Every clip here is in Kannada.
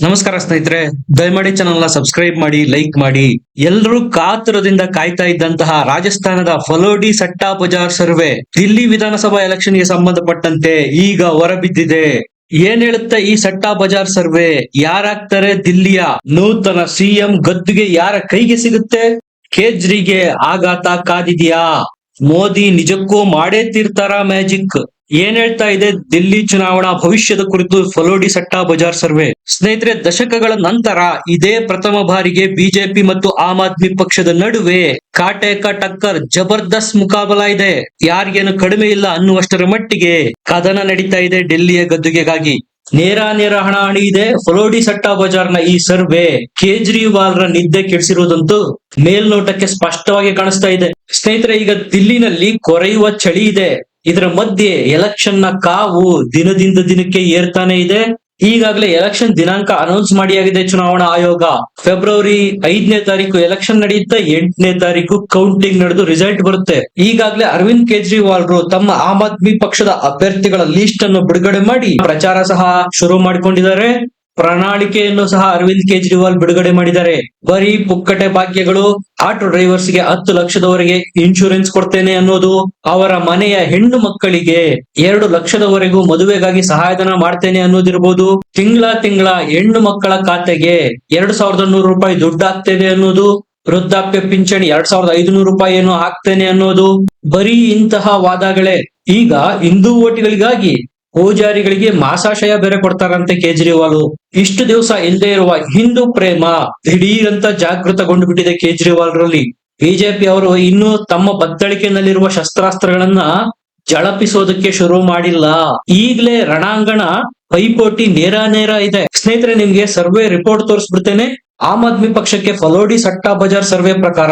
ನಮಸ್ಕಾರ ಸ್ನೇಹಿತರೆ, ದಯಮಾಡಿ ಚಾನಲ್ ಸಬ್ಸ್ಕ್ರೈಬ್ ಮಾಡಿ ಲೈಕ್ ಮಾಡಿ. ಎಲ್ಲರೂ ಕಾತುರದಿಂದ ಕಾಯ್ತಾ ಇದ್ದಂತಹ ರಾಜಸ್ಥಾನದ ಫಲೋಡಿ ಸಟ್ಟಾ ಬಜಾರ್ ಸರ್ವೆ, ದಿಲ್ಲಿ ವಿಧಾನಸಭಾ ಎಲೆಕ್ಷನ್ಗೆ ಸಂಬಂಧಪಟ್ಟಂತೆ ಈಗ ಹೊರಬಿದ್ದಿದೆ. ಏನ್ ಹೇಳುತ್ತೆ ಈ ಸಟ್ಟಾ ಬಜಾರ್ ಸರ್ವೆ? ಯಾರಾಗ್ತಾರೆ ದಿಲ್ಲಿಯ ನೂತನ ಸಿಎಂ ಗದ್ದುಗೆ ಯಾರ ಕೈಗೆ ಸಿಗುತ್ತೆ? ಕೇಜ್ರಿಗೆ ಆಘಾತ ಕಾದಿದ್ಯಾ? ಮೋದಿ ನಿಜಕ್ಕೂ ಮಾಡೇ ತೀರ್ತಾರ ಮ್ಯಾಜಿಕ್ ಏನ್ ಹೇಳ್ತಾ ಇದೆ? ದಿಲ್ಲಿ ಚುನಾವಣಾ ಭವಿಷ್ಯದ ಕುರಿತು ಫಲೋಡಿ ಸಟ್ಟಾ ಬಜಾರ್ ಸರ್ವೆ. ಸ್ನೇಹಿತರೆ, ದಶಕಗಳ ನಂತರ ಇದೇ ಪ್ರಥಮ ಬಾರಿಗೆ ಬಿಜೆಪಿ ಮತ್ತು ಆಮ್ ಆದ್ಮಿ ಪಕ್ಷದ ನಡುವೆ ಕಾಟೇಕ ಟಕ್ಕರ್ ಜಬರ್ದಸ್ತ್ ಮುಕಾಬಲ ಇದೆ. ಯಾರಿಗೇನು ಕಡಿಮೆ ಇಲ್ಲ ಅನ್ನುವಷ್ಟರ ಮಟ್ಟಿಗೆ ಕದನ ನಡೀತಾ ಇದೆ ಡೆಲ್ಲಿಯ ಗದ್ದುಗೆಗಾಗಿ. ನೇರ ನೇರ ಹಣಾಹಣಿ ಇದೆ ಫಲೋಡಿ ಸಟ್ಟಾ ಬಜಾರ್ನ ಈ ಸರ್ವೆ ಕೇಜ್ರಿವಾಲ್ ರ ನಿದ್ದೆ ಕೆಡಿಸಿರುವುದಂತೂ ಮೇಲ್ನೋಟಕ್ಕೆ ಸ್ಪಷ್ಟವಾಗಿ ಕಾಣಿಸ್ತಾ ಇದೆ. ಸ್ನೇಹಿತರೆ, ಈಗ ದಿಲ್ಲಿನಲ್ಲಿ ಕೊರೆಯುವ ಚಳಿ ಇದೆ. ಇದರ ಮಧ್ಯೆ ಎಲೆಕ್ಷನ್ನ ಕಾವು ದಿನದಿಂದ ದಿನಕ್ಕೆ ಏರ್ತಾನೆ ಇದೆ. ಈಗಾಗಲೇ ಎಲೆಕ್ಷನ್ ದಿನಾಂಕ ಅನೌನ್ಸ್ ಮಾಡಿಯಾಗಿದೆ ಚುನಾವಣಾ ಆಯೋಗ. ಫೆಬ್ರವರಿ ಐದನೇ ತಾರೀಕು ಎಲೆಕ್ಷನ್ ನಡೆಯುತ್ತೆ, ಎಂಟನೇ ತಾರೀಕು ಕೌಂಟಿಂಗ್ ನಡೆದು ರಿಸಲ್ಟ್ ಬರುತ್ತೆ. ಈಗಾಗಲೇ ಅರವಿಂದ್ ಕೇಜ್ರಿವಾಲ್ ರು ತಮ್ಮ ಆಮ್ ಆದ್ಮಿ ಪಕ್ಷದ ಅಭ್ಯರ್ಥಿಗಳ ಲಿಸ್ಟ್ ಅನ್ನು ಬಿಡುಗಡೆ ಮಾಡಿ ಪ್ರಚಾರ ಸಹ ಶುರು ಮಾಡಿಕೊಂಡಿದ್ದಾರೆ. ಪ್ರಣಾಳಿಕೆಯನ್ನು ಸಹ ಅರವಿಂದ್ ಕೇಜ್ರಿವಾಲ್ ಬಿಡುಗಡೆ ಮಾಡಿದ್ದಾರೆ. ಬರೀ ಪುಕ್ಕಟೆ ಭಾಗ್ಯಗಳು, ಆಟೋ ಡ್ರೈವರ್ಸ್ಗೆ ಹತ್ತು ಲಕ್ಷದವರೆಗೆ ಇನ್ಶೂರೆನ್ಸ್ ಕೊಡ್ತೇನೆ ಅನ್ನೋದು ಅವರ ಮನೆಯ ಹೆಣ್ಣು ಮಕ್ಕಳಿಗೆ ಎರಡು ಲಕ್ಷದವರೆಗೂ ಮದುವೆಗಾಗಿ ಸಹಾಯಧನ ಮಾಡ್ತೇನೆ ಅನ್ನೋದಿರ್ಬೋದು. ತಿಂಗಳ ತಿಂಗಳ ಹೆಣ್ಣು ಮಕ್ಕಳ ಖಾತೆಗೆ ಎರಡು ಸಾವಿರದ ನೂರು ರೂಪಾಯಿ ದುಡ್ಡು ಆಗ್ತೇವೆ ಅನ್ನೋದು, ವೃದ್ಧಾಪ್ಯ ಪಿಂಚಣಿ ಎರಡ್ ಸಾವಿರದ ಐದುನೂರು ರೂಪಾಯಿ ಏನು ಹಾಕ್ತೇನೆ ಅನ್ನೋದು, ಬರೀ ಇಂತಹ ವಾದಗಳೇ. ಈಗ ಹಿಂದೂ ಓಟಿಗಳಿಗಾಗಿ ಪೂಜಾರಿಗಳಿಗೆ ಮಾಸಾಶಯ ಬೇರೆ ಕೊಡ್ತಾರಂತೆ ಕೇಜ್ರಿವಾಲ್. ಇಷ್ಟು ದಿವಸ ಇಲ್ಲದೆ ಇರುವ ಹಿಂದೂ ಪ್ರೇಮ ದಿಢೀರಂತ ಜಾಗೃತಗೊಂಡು ಬಿಟ್ಟಿದೆ ಕೇಜ್ರಿವಾಲ್ ರಲ್ಲಿ ಬಿಜೆಪಿ ಅವರು ಇನ್ನೂ ತಮ್ಮ ಬತ್ತಳಿಕೆನಲ್ಲಿರುವ ಶಸ್ತ್ರಾಸ್ತ್ರಗಳನ್ನ ಜಳಪಿಸೋದಕ್ಕೆ ಶುರು ಮಾಡಿಲ್ಲ. ಈಗಲೇ ರಣಾಂಗಣ ಪೈಪೋಟಿ ನೇರ ನೇರ ಇದೆ. ಸ್ನೇಹಿತರೆ, ನಿಮ್ಗೆ ಸರ್ವೆ ರಿಪೋರ್ಟ್ ತೋರಿಸ್ಬಿಡ್ತೇನೆ. ಆಮ್ ಆದ್ಮಿ ಪಕ್ಷಕ್ಕೆ ಫಲೋಡಿ ಸಟ್ಟಾ ಬಜಾರ್ ಸರ್ವೆ ಪ್ರಕಾರ.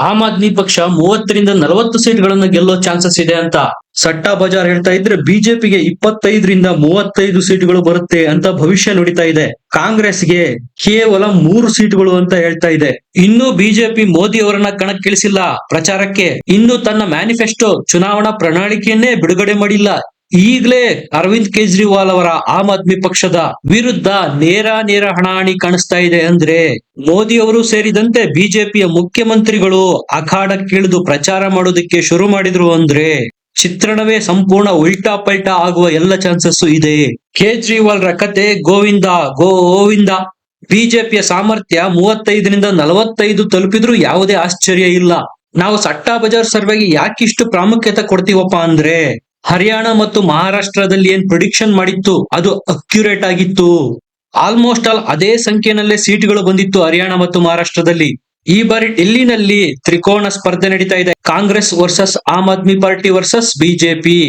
ಆಮ್ ಆದ್ಮಿ ಪಕ್ಷ ಮೂವತ್ತರಿಂದ ನಲವತ್ತು ಸೀಟ್ಗಳನ್ನ ಗೆಲ್ಲೋ ಚಾನ್ಸಸ್ ಇದೆ ಅಂತ. ಸಟ್ಟಾ ಬಜಾರ್ ಹೇಳ್ತಾ ಇದ್ರೆ ಬಿಜೆಪಿಗೆ ಇಪ್ಪತ್ತೈದರಿಂದ ಮೂವತ್ತೈದು ಸೀಟ್ಗಳು ಬರುತ್ತೆ ಅಂತ ಭವಿಷ್ಯ ನುಡಿತಾ ಇದೆ. ಕಾಂಗ್ರೆಸ್ಗೆ ಕೇವಲ ಮೂರು ಸೀಟ್ಗಳು ಅಂತ ಹೇಳ್ತಾ ಇದೆ. ಇನ್ನು ಬಿಜೆಪಿ ಮೋದಿ ಅವರನ್ನ ಕಣಕ್ಕಿಳಿಸಿಲ್ಲ ಪ್ರಚಾರಕ್ಕೆ. ಇನ್ನು ತನ್ನ ಮ್ಯಾನಿಫೆಸ್ಟೋ ಚುನಾವಣಾ ಪ್ರಣಾಳಿಕೆಯನ್ನೇ ಬಿಡುಗಡೆ ಮಾಡಿಲ್ಲ. ಈಗಲೇ ಅರವಿಂದ್ ಕೇಜ್ರಿವಾಲ್ ಅವರ ಆಮ್ ಆದ್ಮಿ ಪಕ್ಷದ ವಿರುದ್ಧ ನೇರ ನೇರ ಹಣಾಹಣಿ ಕಾಣಿಸ್ತಾ ಇದೆ ಅಂದ್ರೆ ಮೋದಿ ಅವರು ಸೇರಿದಂತೆ ಬಿಜೆಪಿಯ ಮುಖ್ಯಮಂತ್ರಿಗಳು ಅಖಾಡಕ್ಕಿಳಿದು ಪ್ರಚಾರ ಮಾಡೋದಕ್ಕೆ ಶುರು ಮಾಡಿದ್ರು ಅಂದ್ರೆ ಚಿತ್ರಣವೇ ಸಂಪೂರ್ಣ ಉಲ್ಟಾ ಪಲ್ಟಾ ಆಗುವ ಎಲ್ಲ ಚಾನ್ಸಸ್ ಇದೆ. ಕೇಜ್ರಿವಾಲ್ ರ ಕತೆ ಗೋವಿಂದ ಗೋವಿಂದ. ಬಿಜೆಪಿಯ ಸಾಮರ್ಥ್ಯ ಮೂವತ್ತೈದರಿಂದ ನಲವತ್ತೈದು ತಲುಪಿದ್ರು ಯಾವುದೇ ಆಶ್ಚರ್ಯ ಇಲ್ಲ. ನಾವು ಸಟ್ಟಾ ಬಜಾರ್ ಸರ್ವೆಗೆ ಯಾಕಿಷ್ಟು ಪ್ರಾಮುಖ್ಯತೆ ಕೊಡ್ತೀವಪ್ಪ ಅಂದ್ರೆ ಹರಿಯಾಣ ಮತ್ತು ಮಹಾರಾಷ್ಟ್ರದಲ್ಲಿ ಏನ್ ಪ್ರಿಡಿಕ್ಷನ್ ಮಾಡಿತ್ತು? ಅದು ಅಕ್ಯುರೇಟ್ ಆಗಿತ್ತು. ಆಲ್ಮೋಸ್ಟ್ ಆಲ್ ಅದೇ ಸಂಖ್ಯೆನಲ್ಲೇ ಸೀಟ್ಗಳು ಬಂದಿತ್ತು ಹರಿಯಾಣ ಮತ್ತು ಮಹಾರಾಷ್ಟ್ರದಲ್ಲಿ. ಈ ಬಾರಿ ಡೆಲ್ಲಿನಲ್ಲಿ ತ್ರಿಕೋಣ ಸ್ಪರ್ಧೆ ನಡೀತಾ ಇದೆ. Congress versus Aam Aadmi party versus BJP.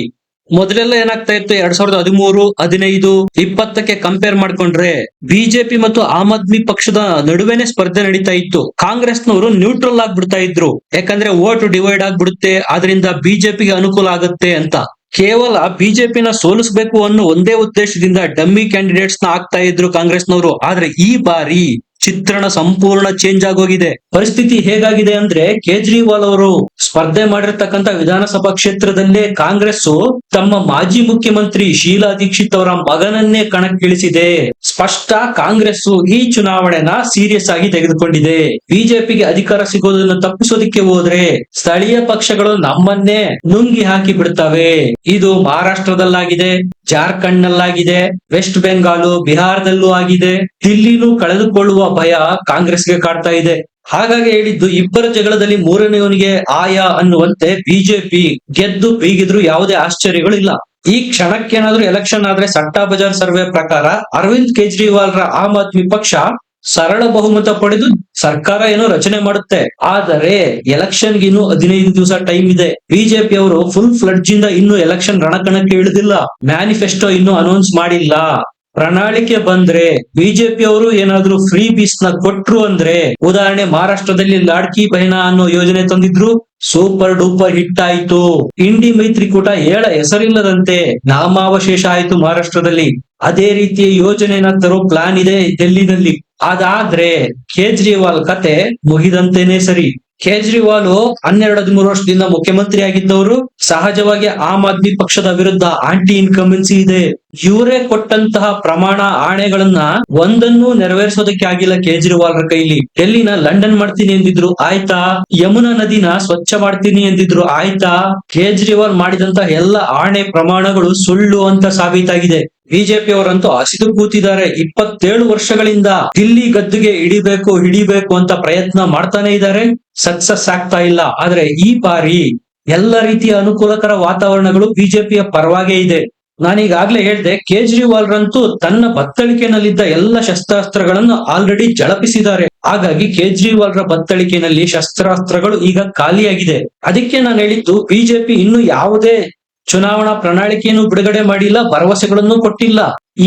ಮೊದಲೆಲ್ಲ ಏನಾಗ್ತಾ ಇತ್ತು? ಎರಡ್ ಸಾವಿರದ ಹದಿಮೂರು, ಹದಿನೈದು, ಇಪ್ಪತ್ತಕ್ಕೆ ಕಂಪೇರ್ ಮಾಡ್ಕೊಂಡ್ರೆ ಬಿಜೆಪಿ ಮತ್ತು ಆಮ್ ಆದ್ಮಿ ಪಕ್ಷದ ನಡುವೆನೆ ಸ್ಪರ್ಧೆ ನಡೀತಾ ಇತ್ತು. ಕಾಂಗ್ರೆಸ್ನವರು ನ್ಯೂಟ್ರಲ್ ಆಗ್ಬಿಡ್ತಾ ಇದ್ರು. ಯಾಕಂದ್ರೆ ವೋಟ್ ಡಿವೈಡ್ ಆಗ್ಬಿಡುತ್ತೆ. ಅದರಿಂದ ಬಿಜೆಪಿಗೆ ಅನುಕೂಲ ಆಗುತ್ತೆ ಅಂತ. ಕೇವಲ ಬಿಜೆಪಿನ ಸೋಲಿಸಬೇಕು ಅನ್ನೋ ಒಂದೇ ಉದ್ದೇಶದಿಂದ ಡಮ್ಮಿ ಕ್ಯಾಂಡಿಡೇಟ್ಸ್ನ ಆಗ್ತಾ ಇದ್ರು ಕಾಂಗ್ರೆಸ್ನವರು. ಆದ್ರೆ ಈ ಬಾರಿ ಚಿತ್ರಣ ಸಂಪೂರ್ಣ ಚೇಂಜ್ ಆಗೋಗಿದೆ. ಪರಿಸ್ಥಿತಿ ಹೇಗಾಗಿದೆ ಅಂದ್ರೆ ಕೇಜ್ರಿವಾಲ್ ಅವರು ಸ್ಪರ್ಧೆ ಮಾಡಿರ್ತಕ್ಕಂತ ವಿಧಾನಸಭಾ ಕ್ಷೇತ್ರದಲ್ಲೇ ಕಾಂಗ್ರೆಸ್ ತಮ್ಮ ಮಾಜಿ ಮುಖ್ಯಮಂತ್ರಿ ಶೀಲಾ ದೀಕ್ಷಿತ್ ಅವರ ಮಗನನ್ನೇ ಕಣಕ್ಕಿಳಿಸಿದೆ. ಸ್ಪಷ್ಟ ಕಾಂಗ್ರೆಸ್ ಈ ಚುನಾವಣೆನ ಸೀರಿಯಸ್ ಆಗಿ ತೆಗೆದುಕೊಂಡಿದೆ. ಬಿಜೆಪಿಗೆ ಅಧಿಕಾರ ಸಿಗೋದನ್ನು ತಪ್ಪಿಸೋದಿಕ್ಕೆ ಹೋದ್ರೆ ಸ್ಥಳೀಯ ಪಕ್ಷಗಳು ನಮ್ಮನ್ನೇ ನುಂಗಿ ಹಾಕಿ ಬಿಡ್ತವೆ. ಇದು ಮಹಾರಾಷ್ಟ್ರದಲ್ಲಾಗಿದೆ ಜಾರ್ಖಂಡ್ ನಲ್ಲಾಗಿದೆ ವೆಸ್ಟ್ ಬೆಂಗಾಲು, ಬಿಹಾರದಲ್ಲೂ ಆಗಿದೆ. ದಿಲ್ಲಿನೂ ಕಳೆದುಕೊಳ್ಳುವ ಭಯ ಕಾಂಗ್ರೆಸ್ಗೆ ಕಾಡ್ತಾ ಇದೆ. ಹಾಗಾಗಿ ಹೇಳಿದ್ದು ಇಬ್ಬರ ಜಗಳದಲ್ಲಿ ಮೂರನೆಯವನಿಗೆ ಆಯ ಅನ್ನುವಂತೆ ಬಿಜೆಪಿ ಗೆದ್ದು ಬೀಗಿದ್ರು ಯಾವುದೇ ಆಶ್ಚರ್ಯಗಳು ಇಲ್ಲ ಈ ಕ್ಷಣಕ್ಕೇನಾದ್ರೂ ಎಲೆಕ್ಷನ್ ಆದ್ರೆ ಸಟ್ಟಾ ಬಜಾರ್ ಸರ್ವೆ ಪ್ರಕಾರ ಅರವಿಂದ್ ಕೇಜ್ರಿವಾಲ್ ರ ಆಮ್ ಆದ್ಮಿ ಪಕ್ಷ ಸರಳ ಬಹುಮತ ಪಡೆದು ಸರ್ಕಾರ ಏನೋ ರಚನೆ ಮಾಡುತ್ತೆ. ಆದರೆ ಎಲೆಕ್ಷನ್ ಇನ್ನೂ ಹದಿನೈದು ದಿವಸ ಟೈಮ್ ಇದೆ. ಬಿಜೆಪಿ ಅವರು ಫುಲ್ ಫ್ಲಡ್ಜ್ ಇಂದ ಇನ್ನು ಎಲೆಕ್ಷನ್ ರಣಕಣಕ್ಕೆ ಇಳಿದಿಲ್ಲ. ಮ್ಯಾನಿಫೆಸ್ಟೋ ಇನ್ನು ಅನೌನ್ಸ್ ಮಾಡಿಲ್ಲ. ಪ್ರಣಾಳಿಕೆ ಬಂದ್ರೆ ಬಿಜೆಪಿ ಅವರು ಏನಾದ್ರೂ ಫ್ರೀ ಬೀಸ್ನ ಕೊಟ್ರು ಅಂದ್ರೆ, ಉದಾಹರಣೆ ಮಹಾರಾಷ್ಟ್ರದಲ್ಲಿ ಲಾಡ್ಕಿ ಬಹಿನ ಅನ್ನೋ ಯೋಜನೆ ತಂದಿದ್ರು, ಸೂಪರ್ ಡೂಪರ್ ಹಿಟ್ ಆಯ್ತು. ಇಂಡಿ ಮೈತ್ರಿಕೂಟ ಹೇಳ ಹೆಸರಿಲ್ಲದಂತೆ ನಾಮಾವಶೇಷ ಆಯ್ತು ಮಹಾರಾಷ್ಟ್ರದಲ್ಲಿ. ಅದೇ ರೀತಿಯ ಯೋಜನೆನ ತರೋ ಪ್ಲಾನ್ ಇದೆ ಡೆಲ್ಲಿನಲ್ಲಿ. ಅದಾದ್ರೆ ಕೇಜ್ರಿವಾಲ್ ಕತೆ ಮುಗಿದಂತೆನೆ ಸರಿ. ಕೇಜ್ರಿವಾಲ್ ಹನ್ನೆರಡು ಹದಿಮೂರು ವರ್ಷದಿಂದ ಮುಖ್ಯಮಂತ್ರಿ ಆಗಿದ್ದವರು, ಸಹಜವಾಗಿ ಆಮ್ ಆದ್ಮಿ ಪಕ್ಷದ ವಿರುದ್ಧ ಆಂಟಿ ಇನ್ಕಮೆನ್ಸಿ ಇದೆ. ಇವರೇ ಕೊಟ್ಟಂತಹ ಪ್ರಮಾಣ ಆಣೆಗಳನ್ನ ಒಂದನ್ನು ನೆರವೇರಿಸೋದಕ್ಕೆ ಆಗಿಲ್ಲ ಕೇಜ್ರಿವಾಲ್ ಕೈಲಿ. ಡೆಲ್ಲಿನ ಲಂಡನ್ ಮಾಡ್ತೀನಿ ಎಂದಿದ್ರು ಆಯ್ತಾ? ಯಮುನಾ ನದಿನ ಸ್ವಚ್ಛ ಮಾಡ್ತೀನಿ ಎಂದಿದ್ರು ಆಯ್ತಾ? ಕೇಜ್ರಿವಾಲ್ ಮಾಡಿದಂತ ಎಲ್ಲ ಆಣೆ ಪ್ರಮಾಣಗಳು ಸುಳ್ಳು ಅಂತ ಸಾಬೀತಾಗಿದೆ. ಬಿಜೆಪಿ ಅವರಂತೂ ಹಸಿದು ಕೂತಿದ್ದಾರೆ. ಇಪ್ಪತ್ತೇಳು ವರ್ಷಗಳಿಂದ ದಿಲ್ಲಿ ಗದ್ದುಗೆ ಹಿಡಿಬೇಕು ಹಿಡಿಬೇಕು ಅಂತ ಪ್ರಯತ್ನ ಮಾಡ್ತಾನೆ ಇದ್ದಾರೆ. ಸಕ್ಸಸ್ ಆಗ್ತಾ ಇಲ್ಲ. ಆದ್ರೆ ಈ ಬಾರಿ ಎಲ್ಲ ರೀತಿಯ ಅನುಕೂಲಕರ ವಾತಾವರಣಗಳು ಬಿಜೆಪಿಯ ಪರವಾಗೇ ಇದೆ. ನಾನೀಗಾಗ್ಲೇ ಹೇಳ್ದೆ ಕೇಜ್ರಿವಾಲ್ ರಂತೂ ತನ್ನ ಬತ್ತಳಿಕೆನಲ್ಲಿದ್ದ ಎಲ್ಲ ಶಸ್ತ್ರಾಸ್ತ್ರಗಳನ್ನು ಆಲ್ರೆಡಿ ಜಳಪಿಸಿದ್ದಾರೆ. ಹಾಗಾಗಿ ಕೇಜ್ರಿವಾಲ್ ರ ಬತ್ತಳಿಕೆನಲ್ಲಿ ಶಸ್ತ್ರಾಸ್ತ್ರಗಳು ಈಗ ಖಾಲಿಯಾಗಿದೆ. ಅದಕ್ಕೆ ನಾನು ಹೇಳಿದ್ದು, ಬಿಜೆಪಿ ಇನ್ನು ಯಾವುದೇ ಚುನಾವಣಾ ಪ್ರಣಾಳಿಕೆಯನ್ನು ಬಿಡುಗಡೆ ಮಾಡಿಲ್ಲ, ಭರವಸೆಗಳನ್ನು ಕೊಟ್ಟಿಲ್ಲ.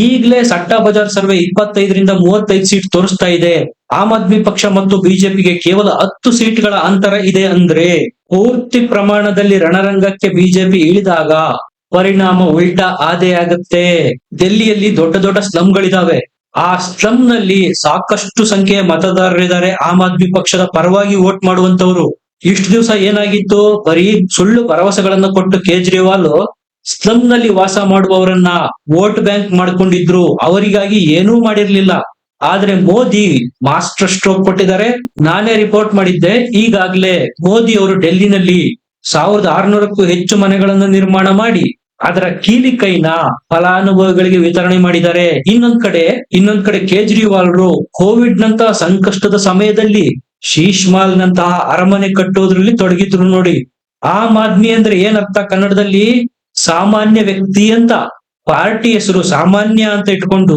ಈಗಲೇ ಸಟ್ಟಾ ಬಜಾರ್ ಸರ್ವೆ ಇಪ್ಪತ್ತೈದರಿಂದ ಮೂವತ್ತೈದು ಸೀಟ್ ತೋರಿಸ್ತಾ ಇದೆ. ಆಮ್ ಆದ್ಮಿ ಪಕ್ಷ ಮತ್ತು ಬಿಜೆಪಿಗೆ ಕೇವಲ ಹತ್ತು ಸೀಟ್ಗಳ ಅಂತರ ಇದೆ ಅಂದ್ರೆ, ಪೂರ್ತಿ ಪ್ರಮಾಣದಲ್ಲಿ ರಣರಂಗಕ್ಕೆ ಬಿಜೆಪಿ ಇಳಿದಾಗ ಪರಿಣಾಮ ಉಲ್ಟಾ ಆದೇ ಆಗುತ್ತೆ. ಡೆಲ್ಲಿಯಲ್ಲಿ ದೊಡ್ಡ ದೊಡ್ಡ ಸ್ಲಂಗಳಿದಾವೆ. ಆ ಸ್ಲಮ್ನಲ್ಲಿ ಸಾಕಷ್ಟು ಸಂಖ್ಯೆಯ ಮತದಾರರಿದ್ದಾರೆ. ಆಮ್ ಆದ್ಮಿ ಪಕ್ಷದ ಪರವಾಗಿ ವೋಟ್ ಮಾಡುವಂತವರು ಇಷ್ಟು ದಿವಸ ಏನಾಗಿತ್ತು? ಬರೀ ಸುಳ್ಳು ಭರವಸೆಗಳನ್ನ ಕೊಟ್ಟು ಕೇಜ್ರಿವಾಲ್ ಸ್ಲಮ್ನಲ್ಲಿ ವಾಸ ಮಾಡುವವರನ್ನ ವೋಟ್ ಬ್ಯಾಂಕ್ ಮಾಡ್ಕೊಂಡಿದ್ರು. ಅವರಿಗಾಗಿ ಏನೂ ಮಾಡಿರ್ಲಿಲ್ಲ. ಆದ್ರೆ ಮೋದಿ ಮಾಸ್ಟರ್ ಸ್ಟ್ರೋಕ್ ಕೊಟ್ಟಿದ್ದಾರೆ. ನಾನೇ ರಿಪೋರ್ಟ್ ಮಾಡಿದ್ದೆ. ಈಗಾಗ್ಲೇ ಮೋದಿ ಅವರು ಡೆಲ್ಲಿನಲ್ಲಿ ಸಾವಿರದ ಆರ್ನೂರಕ್ಕೂ ಹೆಚ್ಚು ಮನೆಗಳನ್ನು ನಿರ್ಮಾಣ ಮಾಡಿ ಅದರ ಕೀಲಿ ಕೈನ ಫಲಾನುಭವಿಗಳಿಗೆ ವಿತರಣೆ ಮಾಡಿದ್ದಾರೆ. ಇನ್ನೊಂದ್ ಕಡೆ ಇನ್ನೊಂದ್ ಕಡೆ ಕೇಜ್ರಿವಾಲ್ರು ಕೋವಿಡ್ ನಂತಹ ಸಂಕಷ್ಟದ ಸಮಯದಲ್ಲಿ ಶೀಶ್ ಮಾಲ್ ನಂತಹ ಅರಮನೆ ಕಟ್ಟೋದ್ರಲ್ಲಿ ತೊಡಗಿದ್ರು ನೋಡಿ. ಆಮ್ ಆದ್ಮಿ ಅಂದ್ರೆ ಏನರ್ಥ? ಕನ್ನಡದಲ್ಲಿ ಸಾಮಾನ್ಯ ವ್ಯಕ್ತಿ ಅಂತ ಪಾರ್ಟಿ ಹೆಸರು ಸಾಮಾನ್ಯ ಅಂತ ಇಟ್ಕೊಂಡು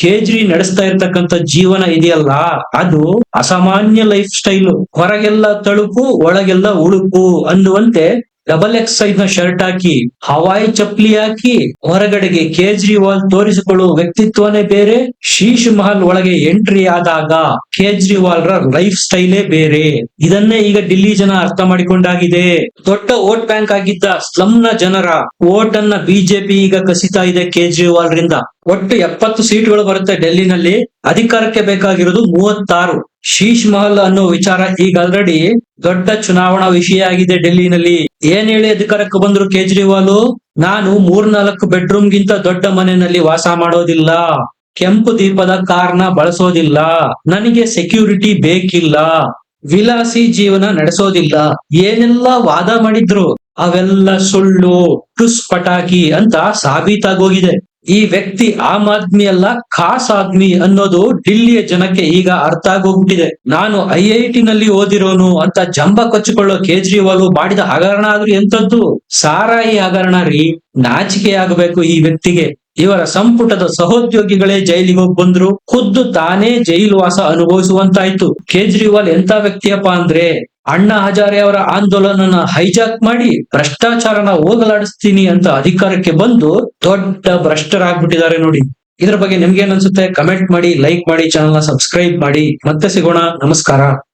ಕೇಜ್ರಿ ನಡೆಸ್ತಾ ಇರ್ತಕ್ಕಂಥ ಜೀವನ ಇದೆಯಲ್ಲ, ಅದು ಅಸಾಮಾನ್ಯ ಲೈಫ್ ಸ್ಟೈಲು. ಹೊರಗೆಲ್ಲ ತಳುಕು, ಒಳಗೆಲ್ಲ ಉಳುಕು ಅನ್ನುವಂತೆ ಡಬಲ್ ಎಕ್ಸ್ ಸೈಜ್ನ ಶರ್ಟ್ ಹಾಕಿ ಹವಾಯಿ ಚಪ್ಪಲಿ ಹಾಕಿ, ಹೊರಗಡೆಗೆ ಕೇಜ್ರಿವಾಲ್ ತೋರಿಸಿಕೊಳ್ಳುವ ವ್ಯಕ್ತಿತ್ವನೇ ಬೇರೆ ಶೀಶ್ ಮಹಲ್ ಒಳಗೆ ಎಂಟ್ರಿ ಆದಾಗ ಕೇಜ್ರಿವಾಲ್ ರ ಲೈಫ್ ಸ್ಟೈಲೇ ಬೇರೆ. ಇದನ್ನೇ ಈಗ ಡಿಲ್ಲಿ ಜನ ಅರ್ಥ ಮಾಡಿಕೊಂಡಾಗಿದೆ. ದೊಡ್ಡ ವೋಟ್ ಬ್ಯಾಂಕ್ ಆಗಿದ್ದ ಸ್ಲಂ ನ ಜನರ ವೋಟ್ ಅನ್ನ ಬಿಜೆಪಿ ಈಗ ಕಸಿತಾ ಇದೆ ಕೇಜ್ರಿವಾಲ್ ರಿಂದ ಒಟ್ಟು ಎಪ್ಪತ್ತು ಸೀಟ್ಗಳು ಬರುತ್ತೆ ಡೆಲ್ಲಿನಲ್ಲಿ, ಅಧಿಕಾರಕ್ಕೆ ಬೇಕಾಗಿರೋದು ಮೂವತ್ತಾರು. ಶೀಶ್ ಮಹಲ್ ಅನ್ನೋ ವಿಚಾರ ಈಗ ಆಲ್ರೆಡಿ ದೊಡ್ಡ ಚುನಾವಣಾ ವಿಷಯ ಆಗಿದೆ ಡೆಲ್ಲಿನಲ್ಲಿ. ಏನ್ ಹೇಳಿ ಅಧಿಕಾರಕ್ಕೆ ಬಂದ್ರು ಕೇಜ್ರಿವಾಲ್? ನಾನು ಮೂರ್ನಾಲ್ಕು ಬೆಡ್ರೂಮ್ ಗಿಂತ ದೊಡ್ಡ ಮನೆಯಲ್ಲಿ ವಾಸ ಮಾಡೋದಿಲ್ಲ. ಕೆಂಪು ದೀಪದ ಕಾರ್ನ ಬಳಸೋದಿಲ್ಲ. ನನಗೆ ಸೆಕ್ಯೂರಿಟಿ ಬೇಕಿಲ್ಲ. ವಿಲಾಸಿ ಜೀವನ ನಡೆಸೋದಿಲ್ಲ. ಏನೆಲ್ಲ ವಾದ ಮಾಡಿದ್ರು? ಅವೆಲ್ಲ ಸುಳ್ಳು ಟುಸ್ ಪಟಾಕಿ ಅಂತ ಸಾಬೀತಾಗೋಗಿದೆ. ಈ ವ್ಯಕ್ತಿ ಆಮ್ ಆದ್ಮಿ ಅಲ್ಲ ಖಾಸ್ ಆದ್ಮಿ ಅನ್ನೋದು ಡಿಲ್ಲಿಯ ಜನಕ್ಕೆ ಈಗ ಅರ್ಥ ಆಗೋಗ್ಬಿಟ್ಟಿದೆ. ನಾನು ಐ ಐ ಟಿ ನಲ್ಲಿ ಓದಿರೋನು ಅಂತ ಜಂಬ ಕೊಚ್ಚಿಕೊಳ್ಳೋ ಕೇಜ್ರಿವಾಲ್ ಮಾಡಿದ ಹಗರಣ ಆದ್ರೂ ಎಂತದ್ದು ಸಾರಾಯಿ ಹಗರಣ ರೀ, ನಾಚಿಕೆ ಆಗಬೇಕು ಈ ವ್ಯಕ್ತಿಗೆ. ಇವರ ಸಂಪುಟದ ಸಹೋದ್ಯೋಗಿಗಳೇ ಜೈಲಿಗೆ ಬಂದ್ರು. ಖುದ್ದು ತಾನೇ ಜೈಲುವಾಸ ಅನುಭವಿಸುವಂತಾಯ್ತು. ಕೇಜ್ರಿವಾಲ್ ಎಂತ ವ್ಯಕ್ತಿಯಪ್ಪ ಅಂದ್ರೆ, ಅಣ್ಣಾ ಹಜಾರೆ ಅವರ ಆಂದೋಲನನ ಹೈಜಾಕ್ ಮಾಡಿ ಭ್ರಷ್ಟಾಚಾರನ ಹೋಗಲಾಡಿಸ್ತೀನಿ ಅಂತ ಅಧಿಕಾರಕ್ಕೆ ಬಂದು ದೊಡ್ಡ ಭ್ರಷ್ಟರಾಗ್ಬಿಟ್ಟಿದ್ದಾರೆ ನೋಡಿ. ಇದ್ರ ಬಗ್ಗೆ ನಿಮ್ಗೆ ಅನ್ಸುತ್ತೆ? ಕಮೆಂಟ್ ಮಾಡಿ, ಲೈಕ್ ಮಾಡಿ ಚಾನಲ್ನ ಸಬ್ಸ್ಕ್ರೈಬ್ ಮಾಡಿ. ಮತ್ತೆ ಸಿಗೋಣ. ನಮಸ್ಕಾರ.